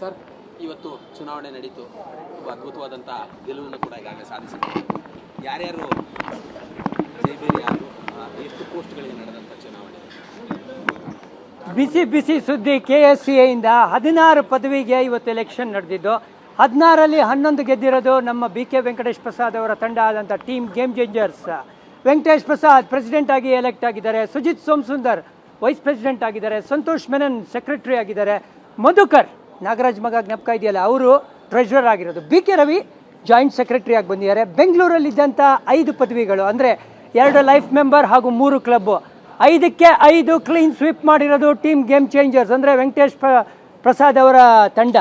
Sir. ಇವತ್ತು ಚುನಾವಣೆ ನಡೀತು. ತುಂಬ ಅದ್ಭುತವಾದಂಥ ಗೆಲುವನ್ನು ಕೂಡ ಈಗಾಗಲೇ ಸಾಧಿಸಿದ್ದಾರೆ. ಯಾರ್ಯಾರು ಜೈಬೇರಿ ಯಾರು ಎಷ್ಟು ಪೋಸ್ಟ್ಗಳಿಗೆ ನಡೆದಂಥ ಚುನಾವಣೆ? ಬಿಸಿ ಬಿಸಿ ಸುದ್ದಿ ಕೆ ಎಸ್ ಸಿ ಎಯಿಂದ ಹದಿನಾರು ಪದವಿಗೆ ಇವತ್ತು ಎಲೆಕ್ಷನ್ ನಡೆದಿದ್ದು, ಹದಿನಾರಲ್ಲಿ ಹನ್ನೊಂದು ಗೆದ್ದಿರೋದು ನಮ್ಮ ಬಿ ಕೆ ವೆಂಕಟೇಶ್ ಪ್ರಸಾದ್ ಅವರ ತಂಡ ಆದಂಥ team game changers. Venkatesh Prasad president ಆಗಿ ಎಲೆಕ್ಟ್ ಆಗಿದ್ದಾರೆ, ಸುಜಿತ್ ಸೋಮಸುಂದರ್ ವೈಸ್ ಪ್ರೆಸಿಡೆಂಟ್ ಆಗಿದ್ದಾರೆ, ಸಂತೋಷ್ ಮೆನನ್ ಸೆಕ್ರೆಟರಿ ಆಗಿದ್ದಾರೆ, ಮಧುಕರ್ ನಾಗರಾಜ್ ಮಗ ಜ್ಞಾಪಕ ಇದೆಯಲ್ಲ, ಅವರು ಟ್ರೆಷರರ್ ಆಗಿರೋದು. B K Ravi joint secretary ಆಗಿ ಬಂದಿದ್ದಾರೆ. ಬೆಂಗಳೂರಲ್ಲಿದ್ದಂಥ ಐದು ಪದವಿಗಳು, ಅಂದರೆ ಎರಡು ಲೈಫ್ ಮೆಂಬರ್ ಹಾಗೂ ಮೂರು ಕ್ಲಬ್ಬು ಐದಕ್ಕೆ ಐದು ಕ್ಲೀನ್ ಸ್ವೀಪ್ ಮಾಡಿರೋದು ಟೀಮ್ ಗೇಮ್ ಚೇಂಜರ್ಸ್ ಅಂದರೆ ವೆಂಕಟೇಶ್ ಪ್ರ- ಪ್ರಸಾದ್ ಅವರ ತಂಡ.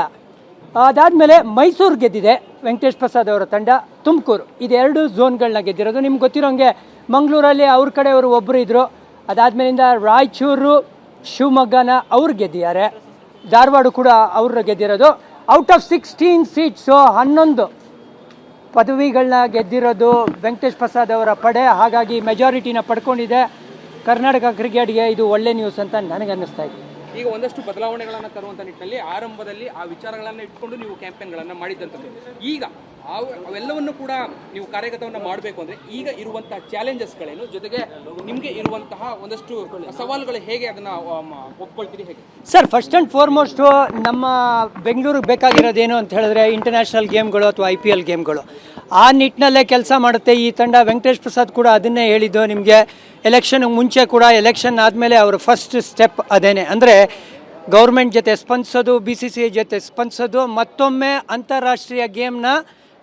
ಅದಾದಮೇಲೆ ಮೈಸೂರು ಗೆದ್ದಿದೆ ವೆಂಕಟೇಶ್ ಪ್ರಸಾದ್ ಅವರ ತಂಡ, ತುಮಕೂರು. ಇದೆರಡು ಝೋನ್ಗಳನ್ನ ಗೆದ್ದಿರೋದು. ನಿಮ್ಗೆ ಗೊತ್ತಿರೋಂಗೆ ಮಂಗಳೂರಲ್ಲಿ ಅವ್ರ ಕಡೆಯವರು ಒಬ್ಬರು ಇದ್ದರು ಅದಾದಮೇಲಿಂದ ರಾಯಚೂರು, ಶಿವಮೊಗ್ಗನ ಅವ್ರು ಗೆದ್ದಿದ್ದಾರೆ. ಧಾರವಾಡ ಕೂಡ ಅವರು ಗೆದ್ದಿರೋದು. ಔಟ್ ಆಫ್ ಸಿಕ್ಸ್ಟೀನ್ ಸೀಟ್ಸು ಹನ್ನೊಂದು ಪದವಿಗಳನ್ನ ಗೆದ್ದಿರೋದು ವೆಂಕಟೇಶ್ ಪ್ರಸಾದ್ ಅವರ ಪಡೆ. ಹಾಗಾಗಿ ಮೆಜಾರಿಟಿನ ಪಡ್ಕೊಂಡಿದೆ. ಕರ್ನಾಟಕ ಕ್ರಿಕೆಟ್ಗೆ ಇದು ಒಳ್ಳೆ ನ್ಯೂಸ್ ಅಂತ ನನಗೆ ಅನ್ನಿಸ್ತಾ ಇದೆ. ಈಗ ಒಂದಷ್ಟು ಬದಲಾವಣೆಗಳನ್ನು ತರುವಂಥ ನಿಟ್ಟಿನಲ್ಲಿ ಆರಂಭದಲ್ಲಿ ಆ ವಿಚಾರಗಳನ್ನು ಇಟ್ಕೊಂಡು ನೀವು ಕ್ಯಾಂಪೇನ್ಗಳನ್ನು ಮಾಡಿದ್ದಂಥದ್ದು ಈಗ ಅವು ಅವೆಲ್ಲವನ್ನು ಕೂಡ ನೀವು ಕಾರ್ಯಗತವನ್ನು ಮಾಡಬೇಕು ಅಂದರೆ ಈಗ ಇರುವಂತಹ ಚಾಲೆಂಜಸ್ಗಳೇನು? ಜೊತೆಗೆ ನಿಮಗೆ ಇರುವಂತಹ ಒಂದಷ್ಟು ಸವಾಲುಗಳು ಹೇಗೆ ಅದನ್ನು ಒಪ್ಕೊಳ್ತೀರಿ ಹೇಗೆ? ಸರ್ ಫಸ್ಟ್ ಆ್ಯಂಡ್ ಫಾರ್ಮೋಸ್ಟು ನಮ್ಮ ಬೆಂಗಳೂರಿಗೆ ಬೇಕಾಗಿರೋದೇನು ಅಂತ ಹೇಳಿದ್ರೆ ಇಂಟರ್ನ್ಯಾಷನಲ್ ಗೇಮ್ಗಳು ಅಥವಾ ಐ ಪಿ ಎಲ್ ಗೇಮ್ಗಳು ಆ ನಿಟ್ಟಿನಲ್ಲೇ ಕೆಲಸ ಮಾಡುತ್ತೆ. ಈ ತಂಡ ವೆಂಕಟೇಶ್ ಪ್ರಸಾದ್ ಕೂಡ ಅದನ್ನೇ ಹೇಳಿದ್ದು. ನಿಮಗೆ ಎಲೆಕ್ಷನ್ ಮುಂಚೆ ಕೂಡ ಎಲೆಕ್ಷನ್ ಆದಮೇಲೆ ಅವರ ಫಸ್ಟ್ ಸ್ಟೆಪ್ ಅದೇನೆ. ಅಂದರೆ ಗೌರ್ಮೆಂಟ್ ಜೊತೆ ಸ್ಪಂದಿಸೋದು ಬಿ ಸಿ ಸಿ ಐ ಜೊತೆ ಸ್ಪಂದಿಸೋದು, ಮತ್ತೊಮ್ಮೆ ಅಂತಾರಾಷ್ಟ್ರೀಯ ಗೇಮ್ನ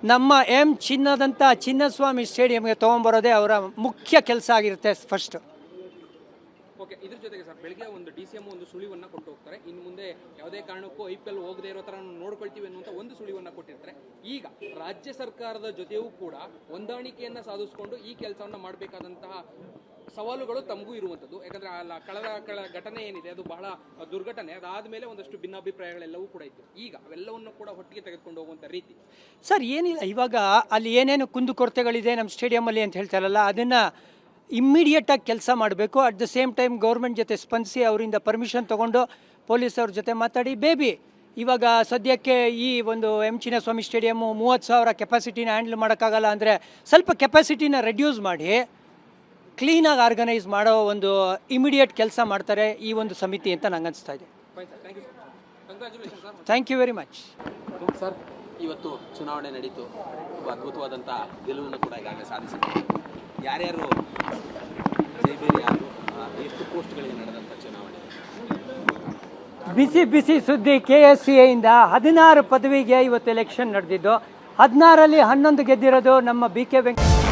ನಮ್ಮ ಎಂ ಚಿನ್ನದಂಥ ಚಿನ್ನಸ್ವಾಮಿ ಸ್ಟೇಡಿಯಂಗೆ ತೊಗೊಂಬರೋದೇ ಅವರ ಮುಖ್ಯ ಕೆಲಸ ಆಗಿರುತ್ತೆ ಫಸ್ಟ್ ಓಕೆ, ಇದ್ರ ಜೊತೆಗೆ ಸರ್, ಬೆಳಗ್ಗೆ ಒಂದು ಡಿ ಸಿ ಎಂ ಒಂದು ಸುಳಿವನ್ನ ಕೊಟ್ಟು ಹೋಗ್ತಾರೆ. ಇನ್ನು ಮುಂದೆ ಯಾವುದೇ ಕಾರಣಕ್ಕೂ ಐ ಪಿ ಎಲ್ ಹೋಗದೆ ಇರೋ ಥರ ನೋಡ್ಕೊಳ್ತೀವಿ ಅನ್ನುವಂಥ ಒಂದು ಸುಳಿವನ್ನ ಕೊಟ್ಟಿರ್ತಾರೆ. ಈಗ ರಾಜ್ಯ ಸರ್ಕಾರದ ಜೊತೆಯೂ ಕೂಡ ಹೊಂದಾಣಿಕೆಯನ್ನ ಸಾಧಿಸಿಕೊಂಡು ಈ ಕೆಲಸವನ್ನ ಮಾಡಬೇಕಾದಂತಹ ಸವಾಲುಗಳು ತಮಗೂ ಇರುವಂಥದ್ದು. ಯಾಕಂದ್ರೆ ಆ ಕಳೆದ ಕಳ ಘಟನೆ ಏನಿದೆ, ಅದು ಬಹಳ ದುರ್ಘಟನೆ. ಅದಾದ್ಮೇಲೆ ಒಂದಷ್ಟು ಭಿನ್ನಾಭಿಪ್ರಾಯಗಳೆಲ್ಲವೂ ಕೂಡ ಇತ್ತು. ಈಗ ಅವೆಲ್ಲವನ್ನು ಕೂಡ ಒಟ್ಟಿಗೆ ತೆಗೆದುಕೊಂಡು ಹೋಗುವಂಥ ರೀತಿ. ಸರ್, ಏನಿಲ್ಲ, ಇವಾಗ ಅಲ್ಲಿ ಏನೇನು ಕುಂದುಕೊರತೆಗಳಿದೆ ನಮ್ಮ ಸ್ಟೇಡಿಯಮಲ್ಲಿ ಅಂತ ಹೇಳ್ತಾರಲ್ಲ, ಅದನ್ನು ಇಮ್ಮಿಡಿಯೇಟಾಗಿ ಕೆಲಸ ಮಾಡಬೇಕು. At the same time government ಜೊತೆ ಸ್ಪಂದಿಸಿ ಅವರಿಂದ ಪರ್ಮಿಷನ್ ತೊಗೊಂಡು ಪೊಲೀಸ್ ಅವ್ರ ಜೊತೆ ಮಾತಾಡಿ, ಬೇಬಿ, ಇವಾಗ ಸದ್ಯಕ್ಕೆ ಈ ಒಂದು ಎಂ ಚಿನ್ನಸ್ವಾಮಿ ಸ್ಟೇಡಿಯಮ್ಮು ಮೂವತ್ತು ಸಾವಿರ ಕೆಪಾಸಿಟಿನ ಹ್ಯಾಂಡಲ್ ಮಾಡೋಕ್ಕಾಗಲ್ಲ ಅಂದರೆ ಸ್ವಲ್ಪ ಕೆಪಾಸಿಟಿನ ರೆಡ್ಯೂಸ್ ಮಾಡಿ ಕ್ಲೀನಾಗಿ ಆರ್ಗನೈಸ್ ಮಾಡೋ ಒಂದು ಇಮಿಡಿಯೇಟ್ ಕೆಲಸ ಮಾಡ್ತಾರೆ ಈ ಒಂದು ಸಮಿತಿ ಅಂತ ನಂಗೆ ಅನಿಸ್ತಾ ಇದೆ. Thank you very much sir ಇವತ್ತು ಚುನಾವಣೆ ನಡೀತು. ಅದ್ಭುತವಾದಂಥ ಗೆಲುವನ್ನು ಕೂಡ ಈಗಾಗಲೇ ಸಾಧಿಸಿದೆ ಯಾರ್ಯಾರು ಜೈಬೇರಿ ಯಾರು ಆ, ಎಷ್ಟು ಪೋಸ್ಟ್ಗಳಿಗೆ ನಡೆದಂಥ ಚುನಾವಣೆ ಬಿಸಿ ಬಿಸಿ ಸುದ್ದಿ ಕೆ ಎಸ್ ಸಿ ಎಯಿಂದ ಹದಿನಾರು ಪದವಿಗೆ ಇವತ್ತು ಎಲೆಕ್ಷನ್ ನಡೆದಿದ್ದು, ಹದಿನಾರಲ್ಲಿ ಹನ್ನೊಂದು ಗೆದ್ದಿರೋದು ನಮ್ಮ ಬಿ ಕೆ ವೆಂಕಟ